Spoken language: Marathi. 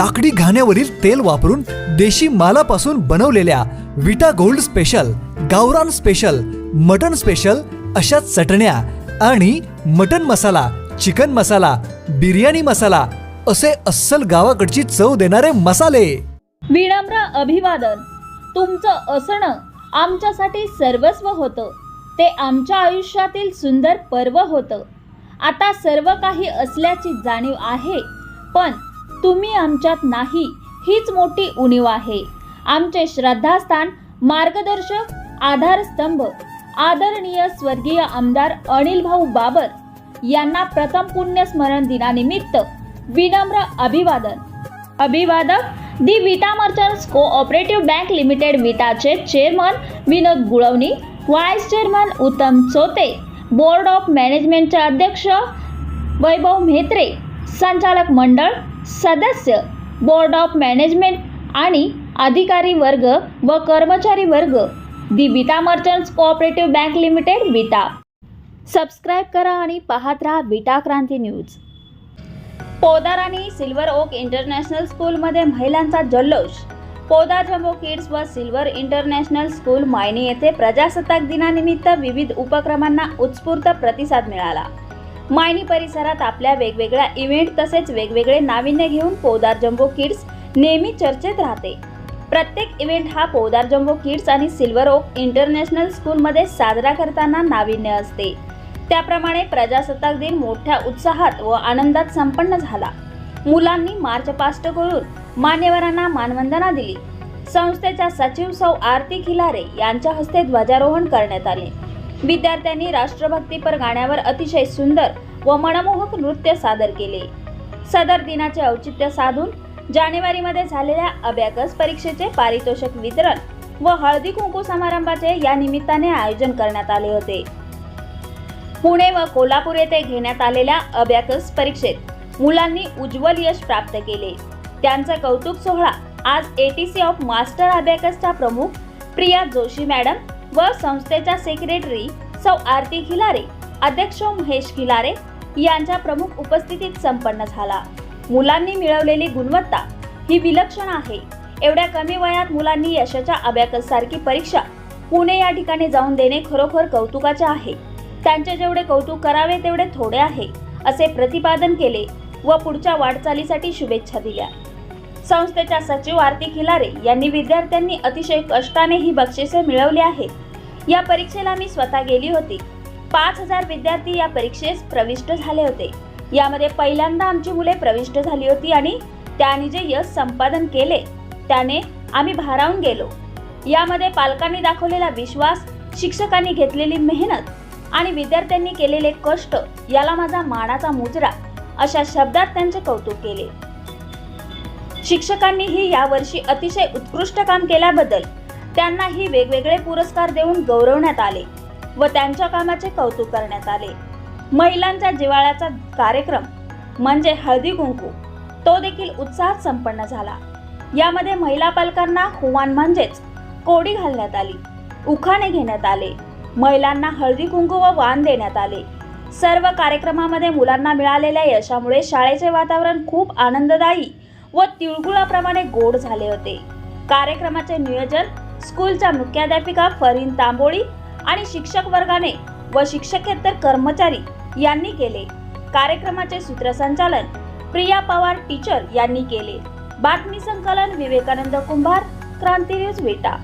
लाकडी घाण्यावरील तेल वापरून देशी मालापासून बनवलेल्या विटा गोल्ड स्पेशल गावरान स्पेशल मटन स्पेशल अशा चटण्या आणि मटन मसाला चिकन मसाला बिर्याणी मसाला असे अस्सल गावाकडची चव देणारे मसाले. विनम्र अभिवादन. तुमचं असणं आमच्यासाठी सर्वस्व होतं. ते आमच्या आयुष्यातील सुंदर पर्व होतं. आता सर्व काही असल्याची जाणीव आहे पण तुम्ही आमच्यात नाही हीच मोठी उणीव आहे. आमचे श्रद्धास्थान मार्गदर्शक आधारस्तंभ आदरणीय स्वर्गीय आमदार अनिल भाऊ बाबर यांना प्रथम पुण्यस्मरण दिनानिमित्त विनम्र अभिवादन. अभिवादक the Vita merchants cooperative bank limited विटाचे chairman Vinod Gulvani vice chairman Uttam Chote board of मॅनेजमेंटचे अध्यक्ष वैभव म्हेत्रे संचालक मंडळ सदस्य बोर्ड ऑफ मॅनेजमेंट आणि अधिकारी वर्ग व कर्मचारी वर्ग. The Vita merchants cooperative bank limited Vita. Subscribe करा आणि पाहत राहा विटा क्रांती न्यूज. पोदार आणि सिल्वर ओक इंटरनॅशनल स्कूलमध्ये महिलांचा जल्लोष. पोदार जम्बो किड्स व सिल्वर इंटरनॅशनल स्कूल मायनी येथे प्रजासत्ताक दिनानिमित्त विविध उपक्रमांना उत्स्फूर्त प्रतिसाद मिळाला. मायनी परिसरात आपल्या वेगवेगळ्या इव्हेंट तसेच वेगवेगळे नाविन्य घेऊन पोदार जम्बो किड्स नेहमी चर्चेत राहते. प्रत्येक इव्हेंट हा पोदार जम्बो किड्स आणि सिल्वर ओक इंटरनॅशनल स्कूलमध्ये साजरा करताना नाविन्य असते. त्याप्रमाणे प्रजासत्ताक दिन मोठ्या उत्साहात व आनंदात संपन्न झाला. मुलांनी मार्च पास्ट करून मान्यवरांना मानवंदना दिली. संस्थेच्या सचिव सौ आरती खिलारे यांच्या हस्ते ध्वजारोहण करण्यात आले. विद्यार्थ्यांनी राष्ट्रभक्तीपर गाण्यावर अतिशय सुंदर व मनमोहक नृत्य सादर केले. सदर दिनाचे औचित्य साधून जानेवारीमध्ये झालेल्या अभ्याकस परीक्षेचे पारितोषिक वितरण व हळदी कुंकू समारंभाचे या निमित्ताने आयोजन करण्यात आले होते. पुणे व कोल्हापूर येथे घेण्यात आलेल्या अभ्याकस परीक्षेत मुलांनी उज्ज्वल यश प्राप्त केले. त्यांचा कौतुक सोहळा आज एटीसी ऑफ मास्टर अभ्याकसच्या प्रमुख प्रिया जोशी मॅडम व संस्थेच्या सेक्रेटरी सौ आरती खिलारे अध्यक्ष महेश खिलारे यांच्या प्रमुख उपस्थितीत संपन्न झाला. मुलांनी मिळवलेली गुणवत्ता ही विलक्षण आहे. एवढ्या कमी वयात मुलांनी यशाच्या अबॅकस सारखी परीक्षा पुणे या ठिकाणी जाऊन देणे खरोखर कौतुकाचे आहे. त्यांचे जेवढे कौतुक करावे तेवढे थोडे आहे असे प्रतिपादन केले व पुढच्या वाटचालीसाठी शुभेच्छा दिल्या. संस्थेच्या सचिव आरती खिलारे यांनी विद्यार्थ्यांनी अतिशय कष्टाने ही बक्षिसे मिळवली आहेत. या परीक्षेला मी स्वतः गेली होती. पाच हजार विद्यार्थी या परीक्षेस प्रविष्ट झाले होते. यामध्ये पहिल्यांदा आमची मुले प्रविष्ट झाली होती आणि त्याने जे यश संपादन केले त्याने आम्ही भारावून गेलो. यामध्ये पालकांनी दाखवलेला विश्वास शिक्षकांनी घेतलेली मेहनत आणि विद्यार्थ्यांनी केलेले कष्ट याला माझा मानाचा मुजरा अशा शब्दात त्यांचे कौतुक केले. शिक्षकांनीही यावर्षी अतिशय उत्कृष्ट काम केल्याबद्दल त्यांनाही वेगवेगळे पुरस्कार देऊन गौरवण्यात आले व त्यांच्या कामाचे कौतुक करण्यात आले. महिलांच्या जिवाळ्याचा कार्यक्रम म्हणजे हळदी कुंकू तो देखील उत्साहात संपन्न झाला. यामध्ये महिला पालकांना हुवान म्हणजेच कोडी घालण्यात आली उखाणे घेण्यात आले महिलांना हळदी कुंकू व वाण देण्यात आले. सर्व कार्यक्रमामध्ये मुलांना मिळालेल्या यशामुळे शाळेचे वातावरण खूप आनंददायी व तिळगुळाप्रमाणे गोड झाले होते. कार्यक्रमाचे नियोजन स्कूलच्या मुख्याध्यापिका फरीन तांबोळी आणि शिक्षक वर्गाने व शिक्षकेतर कर्मचारी यांनी केले. कार्यक्रमाचे सूत्रसंचालन प्रिया पवार टीचर यांनी केले. बातमी संकलन विवेकानंद कुंभार क्रांती न्यूज वेटा.